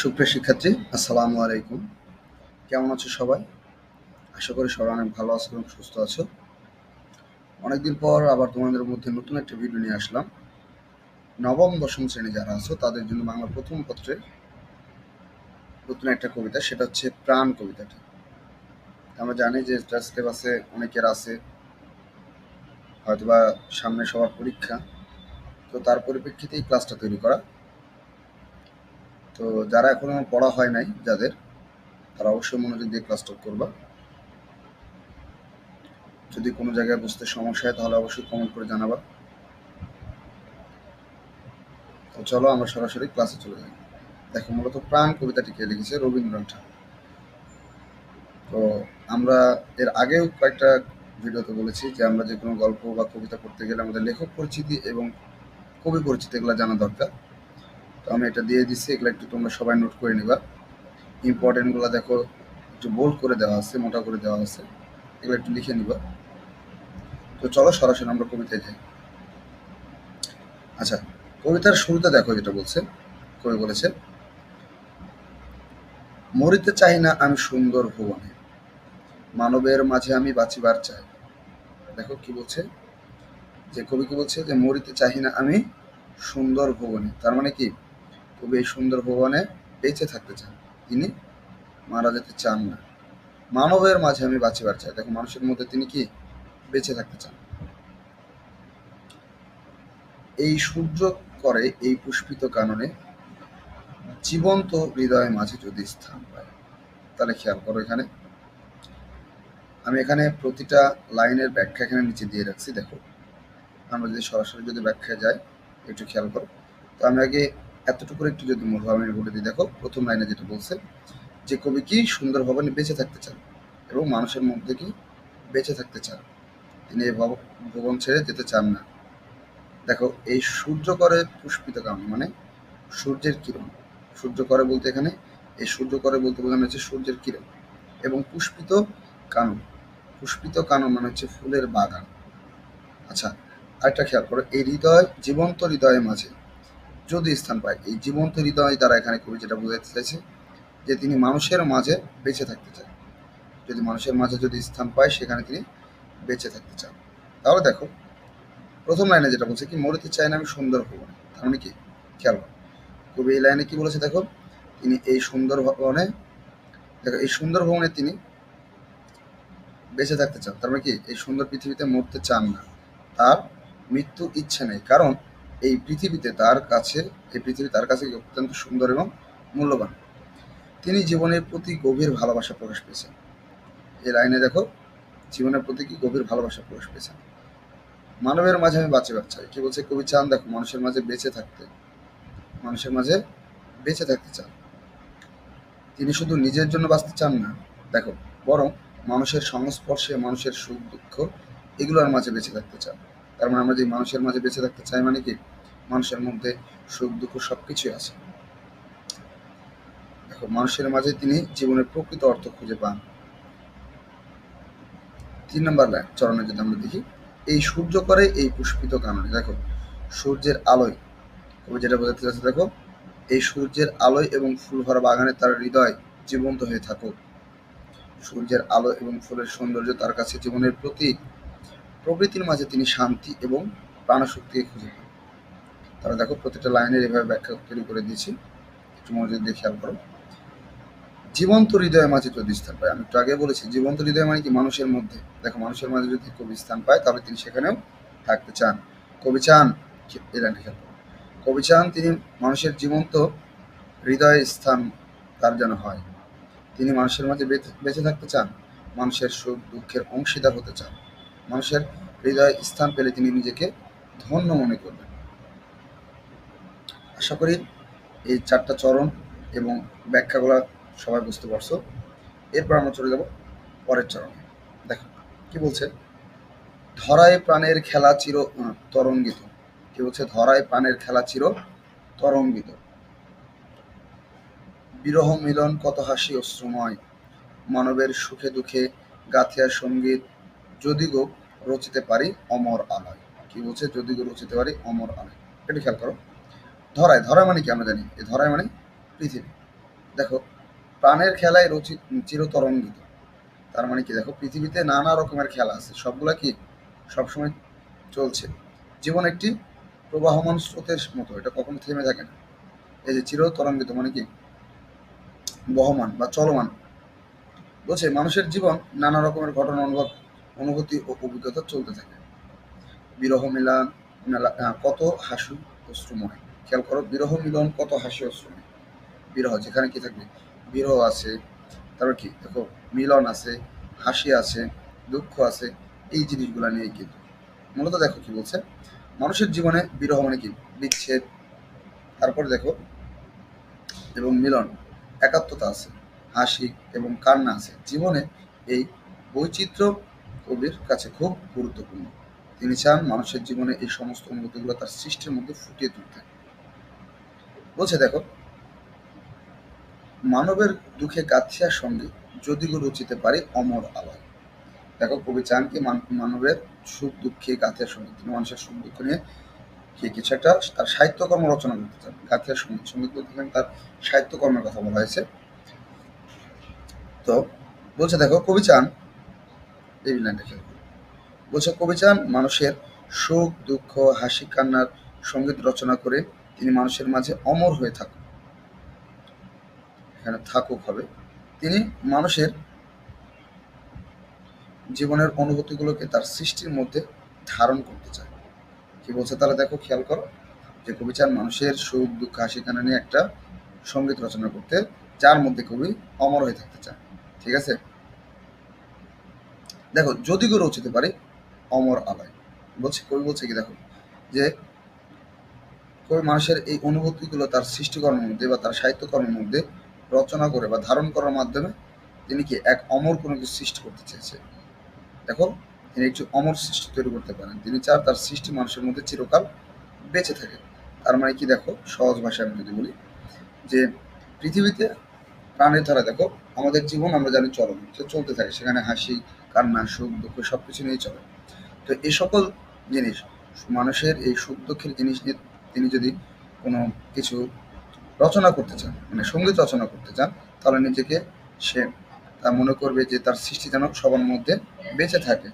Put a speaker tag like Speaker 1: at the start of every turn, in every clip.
Speaker 1: সুপ্রিয় শিক্ষার্থী, আসসালামু আলাইকুম। কেমন আছো সবাই? আশা করি সবাই অনেক ভালো আছো এবং সুস্থ আছো। অনেকদিন পর আবার তোমাদের মধ্যে নতুন একটা ভিডিও নিয়ে আসলাম। নবম, দশম শ্রেণি যারা আছো, তাদের জন্য বাংলা প্রথম পত্রের নতুন একটা কবিতা, সেটা হচ্ছে প্রাণ কবিতাটি। আমরা জানি যে সিলেবাসে অনেকের আছে, হয়তোবা সামনে সবার পরীক্ষা। তো তার পরিপ্রেক্ষিতেই ক্লাসটা তৈরি করা। তো যারা এখনও পড়া হয় নাই, যাদের, তারা অবশ্যই মনোযোগ দিয়ে ক্লাসটা করবা। যদি কোনো জায়গায় বুঝতে সমস্যা হয়, তাহলে অবশ্যই কমেন্ট করে জানাবা। তো চলো আমরা সরাসরি ক্লাসে চলে যাই। দেখো, মূলত প্রাণ কবিতাটি কে লিখেছে রবীন্দ্রনাথ ঠাকুর। তো আমরা এর আগেও কয়েকটা ভিডিওতে বলেছি যে আমরা যে কোনো গল্প বা কবিতা পড়তে গেলে আমাদের লেখক পরিচিতি এবং কবি পরিচিতি এগুলো জানা দরকার। তো আমি এটা দিয়ে দিচ্ছি এগুলো একটু তোমরা সবাই নোট করে নিবা। ইম্পর্টেন্টগুলো দেখো, একটু বোল্ড করে দেওয়া আছে, মোটা করে দেওয়া আছে, এগুলো একটু লিখে নিবা। তো চলো সরাসরি আমরা কবিতায় যাই। আচ্ছা কবিতার শুরুতে দেখো যেটা বলছে, কবি বলেছে, মরিতে চাই না আমি সুন্দর ভুবনে, মানবের মাঝে আমি বাঁচিবার চাই। দেখো কি বলছে, যে কবি কি বলছে, যে মরিতে চাই না আমি সুন্দর ভুবনে, তার মানে কি? কবি এই সুন্দর ভুবনে বেঁচে থাকতে চান। তিনি মারা যেতে চান না। মানবের মাঝে আমি বাঁচিবার চাই। দেখো মানুষের মধ্যে তিনি কি বেঁচে থাকতে চান? এই সূর্য করে এই পুষ্পিত কাননে জীবন্ত হৃদয়ের মাঝে যদি স্থান পায়, তাহলে খেয়াল করো এখানে। আমি এখানে প্রতিটা লাইনের ব্যাখ্যা এখানে নিচে দিয়ে রাখছি, দেখো। আমরা যদি সরাসরি যদি ব্যাখ্যায় যাই, একটু খেয়াল করো। তো আমি আগে এতটুকু একটু যদি আমি বলে দিই, দেখো, প্রথম লাইনে যেটা বলছে, যে কবি কি সুন্দর ভবনে বেঁচে থাকতে চান এবং মানুষের মধ্যে কি বেঁচে থাকতে চান? তিনি এই ভব- ভুবন ছেড়ে যেতে চান না। দেখো, এই সূর্য করে পুষ্পিত কারণ মানে সূর্যের কিরণ। সূর্য করে বলতে এখানে, এই সূর্য করে বলতে বোঝানো হচ্ছে সূর্যের কিরণ এবং পুষ্পিত কানন। পুষ্পিত কানন মানে হচ্ছে ফুলের বাগান। আচ্ছা আরেকটা খেয়াল করো, এই হৃদয়, জীবন্ত হৃদয়ের মাঝে যদি স্থান পায়। এই জীবন্ত হৃদয় দ্বারা এখানে কবি যেটা বোঝাতে চাইছে যে তিনি মানুষের মাঝে বেঁচে থাকতে চান। যদি মানুষের মাঝে যদি স্থান পায়, সেখানে তিনি বেঁচে থাকতে চান। তাহলে দেখো, প্রথম লাইনে যেটা বলছে কি, মরিতে চাই না আমি সুন্দর ভবনে তার মানে কি? খেয়াল কবি এই লাইনে কি বলেছে দেখো? তিনি এই সুন্দর ভবনে, দেখো, এই সুন্দর ভবনে তিনি বেঁচে থাকতে চান। তার মানে কি? এই সুন্দর পৃথিবীতে মরতে চান না। তার মৃত্যু ইচ্ছে নেই। কারণ এই পৃথিবীতে তার কাছে, এই পৃথিবী তার কাছে অত্যন্ত সুন্দর এবং মূল্যবান। তিনি জীবনের প্রতি গভীর ভালোবাসা প্রকাশ পেয়েছেন। এই লাইনে দেখো, জীবনের প্রতি কি গভীর ভালোবাসা প্রকাশ পেয়েছেন? মানবের মাঝে আমি বাঁচে চাই কি বলছে কবি চান দেখো, মানুষের মাঝে বেঁচে থাকতে, মানুষের মাঝে বেঁচে থাকতে চান। তিনি শুধু নিজের জন্য বাঁচতে চান না, দেখো, বরং মানুষের সংস্পর্শে, মানুষের সুখ, দুঃখ, এগুলোর মাঝে বেঁচে থাকতে চান। তার মানে আমরা যে মানুষের মাঝে বেঁচে থাকতে চাই মানে কি? মানুষের মধ্যে সুখ, দুঃখ সবকিছুই আছে। দেখো, মানুষের মাঝে তিনি জীবনের প্রকৃত অর্থ খুঁজে পান। তিন নম্বর লাইন চরণে যদি আমরা দেখি, এই সূর্য করে এই পুষ্পিত কাননে দেখো, সূর্যের আলোয়, কবি যেটা বোঝাতে চাচ্ছে, দেখো, এই সূর্যের আলোয় এবং ফুল ভরা বাগানে তার হৃদয় জীবন্ত হয়ে থাকুক। সূর্যের আলো এবং ফুলের সৌন্দর্য তার কাছে জীবনের প্রতীক। প্রকৃতির মাঝে তিনি শান্তি এবং প্রাণশক্তিকে খুঁজে পান। তারা দেখো প্রতিটা লাইনের এভাবে ব্যাখ্যা তৈরি করে দিয়েছি। একটু মনোযোগ দিয়ে খেয়াল করো। জীবন্ত হৃদয়ের মাঝে যদি স্থান পায়, আমি একটু আগে বলেছি, জীবন্ত হৃদয় মানে কি? মানুষের মধ্যে। দেখো, মানুষের মাঝে যদি কবি স্থান পায়, তাহলে তিনি সেখানেও থাকতে চান। কবি চান এই খেয়াল করো। কবি চান, তিনি মানুষের জীবন্ত হৃদয়ে স্থান তার যেন হয়। তিনি মানুষের মাঝে বেঁচে থাকতে চান, মানুষের সুখ দুঃখের অংশীদার হতে চান। মানুষের হৃদয়ে স্থান পেলে তিনি নিজেকে ধন্য মনে করবেন। আশা করি এই চারটা চরণ এবং ব্যাখ্যাগুলো সবাই বুঝতে পারছ। এরপর আমরা চলে যাব পরের চরণে। দেখো, কি বলছে? ধরায় প্রাণের খেলা চির তরঙ্গিত। কি বলছে? ধরায় প্রাণের খেলা চির তরঙ্গিত। বিরহ মিলন কত হাসি অশ্রুময় মানবের সুখে দুঃখে গাথিয়া সংগীত যদি গো রচিতে পারি অমর আলয়। কি বলছে? যদি গো রচিতে পারি অমর আলয়। এটা খেয়াল করো। ধরায় ধরা মানে কি আমরা জানি? এই ধরায় মানে পৃথিবী। দেখো, প্রাণের খেলায় রচি, চিরতরঙ্গিত। তার মানে কি? দেখো, পৃথিবীতে নানা রকমের খেলা আছে। সবগুলা কি? সবসময় চলছে। জীবন একটি প্রবাহমান স্রোতের মতো। এটা কখনো থেমে থাকে না। এই যে চিরতরঙ্গিত মানে কি? বহমান বা চলমান। বলছে, মানুষের জীবন নানা রকমের ঘটনা অনুভব অনুভূতি ও অভিজ্ঞতা চলতে থাকে। বিরহ মিলন, মেলা কত হাসি অশ্রুময় খেয়াল করো, বিরহ মিলন, কত হাসি অশ্রুময় বিরহ, যেখানে কি থাকবে? বিরহ আছে, তারপর কি? দেখো, মিলন আছে, হাসি আছে, দুঃখ আছে, এই জিনিসগুলো নিয়ে কিন্তু। মূলত দেখো কি বলছে, মানুষের জীবনে বিরহ মানে কি? বিচ্ছেদ। তারপরে দেখো, এবং মিলন, একাত্মতা আছে, হাসি এবং কান্না আছে। জীবনে এই বৈচিত্র্য কবির কাছে খুব গুরুত্বপূর্ণ। তিনি চান মানুষের জীবনে এই সমস্ত অনুভূতিগুলো তার সৃষ্টির মধ্যে ফুটিয়ে তুলতে। বলছে, দেখো, মানবের দুঃখে গাথিয়ার সঙ্গে যদিও রচিতে পারে অমর আলায় দেখো, কবি চান কি মানবের সুখ দুঃখে গাথিয়ার সঙ্গে, তিনি মানুষের সুখ দুঃখ নিয়ে কি কিছু একটা তার সাহিত্যকর্ম রচনা করতে চান। গাথিয়ার সংগীত সংগীত বলতে তার সাহিত্যকর্মের কথা বলা হয়েছে। তো, বলছে, দেখো, কবি চান লাইনটা খেয়াল করো। বলছে, কবি চান মানুষের সুখ, দুঃখ, হাসি, কান্নার সংগীত রচনা করে তিনি মানুষের মাঝে অমর হয়ে থাকুক এখানে থাকুক হবে। তিনি মানুষের জীবনের অনুভূতিগুলোকে তার সৃষ্টির মধ্যে ধারণ করতে চায়। কি বলছে, তাহলে দেখো, খেয়াল করো যে কবি চান মানুষের সুখ, দুঃখ, হাসি, কান্না নিয়ে একটা সংগীত রচনা করতে, যার মধ্যে কবি অমর হয়ে থাকতে চান ঠিক আছে? দেখো, যদি কেউ রচিতে পারে, অমর আলয়। বলছে, কবি বলছে কি, দেখো, যে কবি মানুষের এই অনুভূতিগুলো তার সৃষ্টিকর্মের মধ্যে বা তার সাহিত্যকর্মের মধ্যে রচনা করে বা ধারণ করার মাধ্যমে তিনি কি এক অমর কোনো কিছু সৃষ্টি করতে চেয়েছে? দেখো, তিনি একটি অমর সৃষ্টি তৈরি করতে পারেন। তিনি চান তার সৃষ্টি মানুষের মধ্যে চিরকাল বেঁচে থাকে। তার মানে কি, দেখো, সহজ ভাষায় আমি যদি বলি, যে পৃথিবীতে প্রাণের ধারা দেখো, আমাদের জীবন আমরা জানি চলন সে চলতে থাকে, সেখানে হাসি কান্না সুখ, দুঃখ সব কিছু নিয়েই চলে। তো এই সকল জিনিস, মানুষের এই সুখ, দুঃখের জিনিস নিয়ে তিনি যদি কোনো কিছু রচনা করতে চান মানে সংগীত রচনা করতে চান, তাহলে নিজেকে সে তা মনে করবে যে তার সৃষ্টি যেন সবার মধ্যে বেঁচে থাকে।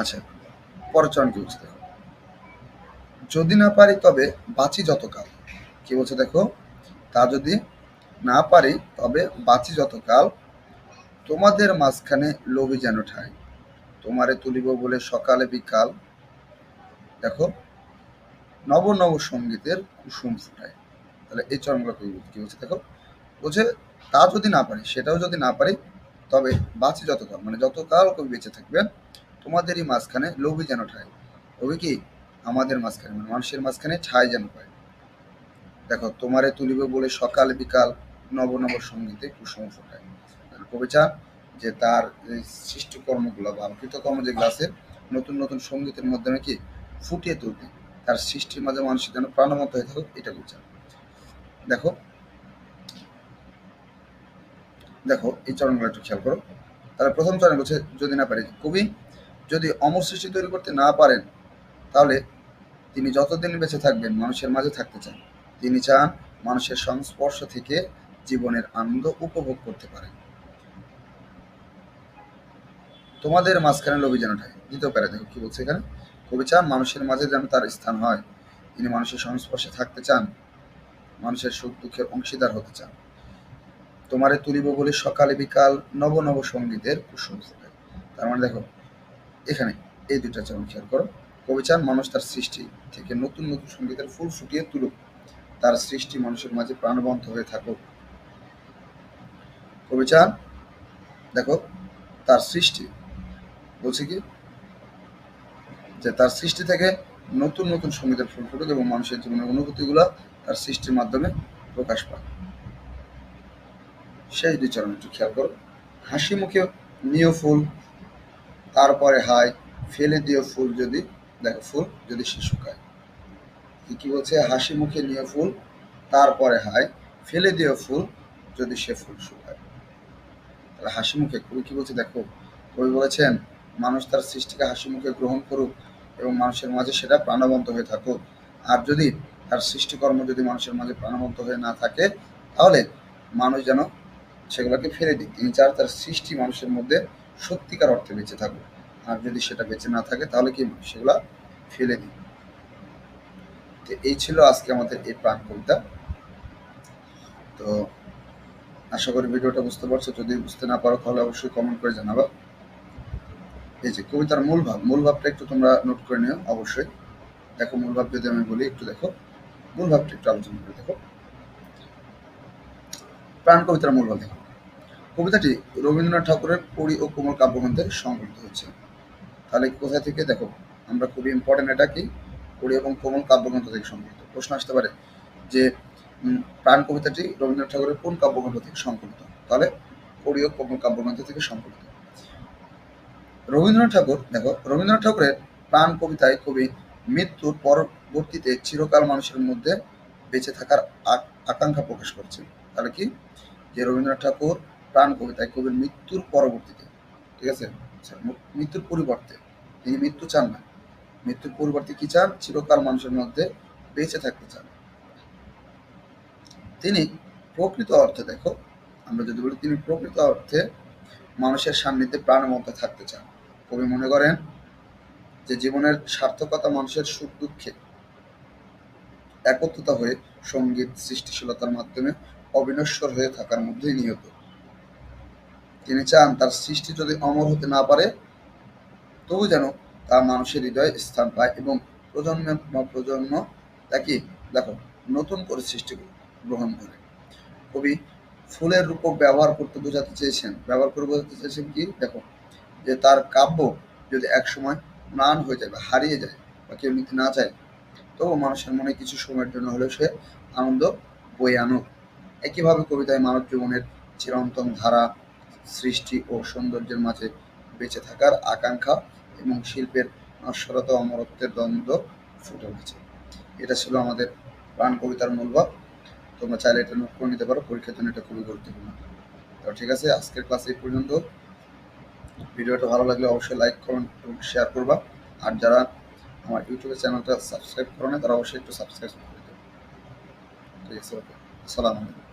Speaker 1: আচ্ছা পরের চরণ কি বলছে দেখো? যদি না পারি তবে বাঁচি যতকাল। কি বলছে দেখো? তা যদি না পারি তবে বাঁচি যতকাল তোমাদের মাঝখানে লোভী যেন ঠাই। তোমারে তুলিব বলে সকালে বিকাল। দেখো, নব নব সঙ্গীতের কুসুম ফুটায়। তাহলে এই চরণগুলো কি বলছে? দেখো? বলছে, তা যদি না পারি, সেটাও যদি না পারি, তবে বাঁচি যতকাল মানে যতকাল কবি বেঁচে থাকবেন, তোমাদেরই মাঝখানে লোভী যেন ঠাই। লোভী কি? আমাদের মাঝখানে মানে মানুষের মাঝখানে ছাই যেন পায়। দেখো, তোমারে তুলিবে বলে সকাল বিকাল নব নব সঙ্গীতে কুসুম তাহলে কবি চান যে তার সৃষ্টিকর্মগুলো বা কৃতকর্ম যেগুলো আছে, নতুন নতুন সঙ্গীতের মাধ্যমে কি ফুটিয়ে তুলতে তার সৃষ্টির মাঝে মানুষের যেন প্রাণবন্ত হয়ে থাকুক, এটা বুঝান দেখো দেখো, এই চরণগুলো একটু খেয়াল করো। তাহলে প্রথম চরণ বলছে, যদি না পারে কবি, যদি অমর সৃষ্টি তৈরি করতে না পারেন, তাহলে তিনি যতদিন বেঁচে থাকবেন, মানুষের মাঝে থাকতে চান। তিনি চান মানুষের সংস্পর্শ থেকে জীবনের আনন্দ উপভোগ করতে পারেন। তোমাদের মাঝখানে লোভী যেন থাকে। দ্বিতীয় প্যারা, দেখো কি বলছে এখানে? কবি চান, মানুষের মাঝে যেন তার স্থান হয়। তিনি মানুষের সংস্পর্শে থাকতে চান, মানুষের সুখ দুঃখের অংশীদার হতে চান। তোমারে তুলিব বলে সকালে বিকাল নব নব সঙ্গীতের কুসুম ফুটে। তার মানে দেখো, এখানে এই দুটা চরণ খেয়াল করো, কবি চান, মানুষ তার সৃষ্টি থেকে নতুন নতুন সঙ্গীতের ফুল ফুটিয়ে তুলুক। তার সৃষ্টি মানুষের মাঝে প্রাণবন্ত হয়ে থাকুক। কবি চান, দেখো, তার সৃষ্টি বলছে কি? যে তার সৃষ্টি থেকে নতুন নতুন সঙ্গীতের ফুল ফুটুক এবং মানুষের জীবনের অনুভূতিগুলো তার সৃষ্টির মাধ্যমে প্রকাশ পায় সেই দুই চরণ একটু খেয়াল করো। হাসি মুখে নিয় ফুল, তারপরে হাই ফেলে দিও ফুল যদি, দেখো ফুল যদি সে শুকায়। কি কি বলছে? হাসি মুখে নিয়ে ফুল, তারপরে হাই ফেলে দিও ফুল যদি সে ফুল শুকায়। তাহলে হাসি মুখে কবি কি বলছে? দেখো, কবি বলেছেন মানুষ তার সৃষ্টিকে হাসি মুখে গ্রহণ করুক এবং মানুষের মাঝে সেটা প্রাণবন্ত হয়ে থাকুক। আর যদি তার সৃষ্টিকর্ম যদি মানুষের মাঝে প্রাণবন্ত হয়ে না থাকে, তাহলে মানুষ যেন সেগুলোকে ফেলে দিক। তিনি চার তার সৃষ্টি মানুষের মধ্যে সত্যিকার অর্থে বেঁচে থাকুক। আর যদি সেটা বেঁচে না থাকে, তাহলে কি সেগুলা ফেলে দিই তো এই ছিল আজকে আমাদের এই প্রাণ কবিতা। তো আশা করি ভিডিওটা বুঝতে পারছ। যদি বুঝতে না পারো, তাহলে অবশ্যই কমেন্ট করে জানাবা। এই যে কবিতার মূল ভাব, মূল ভাবটা একটু তোমরা নোট করে নিও, অবশ্যই। দেখো মূল ভাব যদি আমি বলি, একটু দেখো। মূল ভাবটা একটু আলোচনা করে দেখো। প্রাণ কবিতার মূল ভাব দেখো। কবিতাটি রবীন্দ্রনাথ ঠাকুরের পড়ি ও কোমল কাব্যগ্রন্থে সংকলিত হয়েছে। তাহলে কোথা থেকে? দেখো, আমরা খুবই ইম্পর্টেন্ট এটা কি? পড়ি এবং কোমল কাব্যগ্রন্থ থেকে সংকলিত প্রশ্ন আসতে পারে যে প্রাণ কবিতাটি রবীন্দ্রনাথ ঠাকুরের কোন কাব্যগ্রন্থ থেকে সংকলিত তাহলে পড়ি ও কোমল কাব্যগ্রন্থ থেকে সংকলিত রবীন্দ্রনাথ ঠাকুর দেখো রবীন্দ্রনাথ ঠাকুরের প্রাণ কবিতায় কবি মৃত্যুর পরবর্তীতে চিরকাল মানুষের মধ্যে বেঁচে থাকার আকাঙ্ক্ষা প্রকাশ করছে তাহলে কি? যে রবীন্দ্রনাথ ঠাকুর প্রাণ কবিতায় কবির মৃত্যুর পরবর্তীতে ঠিক আছে? আচ্ছা, মৃত্যুর পরিবর্তে তিনি মৃত্যু চান না। মৃত্যুর পরিবর্তে কি চান? চিরকাল মানুষের মধ্যে বেঁচে থাকতে চান। তিনি প্রকৃত অর্থে দেখো আমরা যদি বলি তিনি প্রকৃত অর্থে মানুষের সান্নিধ্যে প্রাণমত থাকতে চান। কবি মনে করেন যে জীবনের সার্থকতা মানুষের সুখ দুঃখে একত্রতা হয়ে সংগীত সৃষ্টিশীলতার মাধ্যমে অবিনশ্বর হয়ে থাকার মধ্যেই নিহত। তিনি চান তার সৃষ্টি যদি অমর হতে না পারে, তবু যেন তা মানুষের হৃদয়ে স্থান পায় এবং প্রজন্মের প্রজন্ম তাকে, দেখো, নতুন করে সৃষ্টি গ্রহণ করে। কবি ফুলের রূপক ব্যবহার করতে বোঝাতে চেয়েছেন। ব্যবহার করে বোঝাতে চেয়েছেন কি? দেখো যে তার কাব্য যদি একসময় ম্লান হয়ে যায় বা হারিয়ে যায় বা কেউ নিতে না চায় তবু মানুষের মনে কিছু সময়ের জন্য হলেও সে আনন্দ বয়ে আনুক। একইভাবে কবিতায় মানব জীবনের চিরন্তন ধারা, সৃষ্টি ও সৌন্দর্যের মাঝে বেঁচে থাকার আকাঙ্ক্ষা এবং শিল্পের নশ্বরতা অমরত্বের দ্বন্দ্ব ফুটে উঠেছে। এটা ছিল আমাদের প্রাণ কবিতার মূলভাব তোমরা চাইলে এটা নোট করে নিতে পারো, পরীক্ষার জন্য এটা খুবই গুরুত্বপূর্ণ। তো ঠিক আছে, আজকের ক্লাস এই পর্যন্ত। ভিডিওটা ভালো লাগলে অবশ্যই লাইক কমেন্ট এবং শেয়ার করবা। আর যারা আমার ইউটিউবের চ্যানেলটা সাবস্ক্রাইব করো না তারা অবশ্যই একটু সাবস্ক্রাইব করে দেবে ঠিক আছে ওকে আসসালামু আলাইকুম।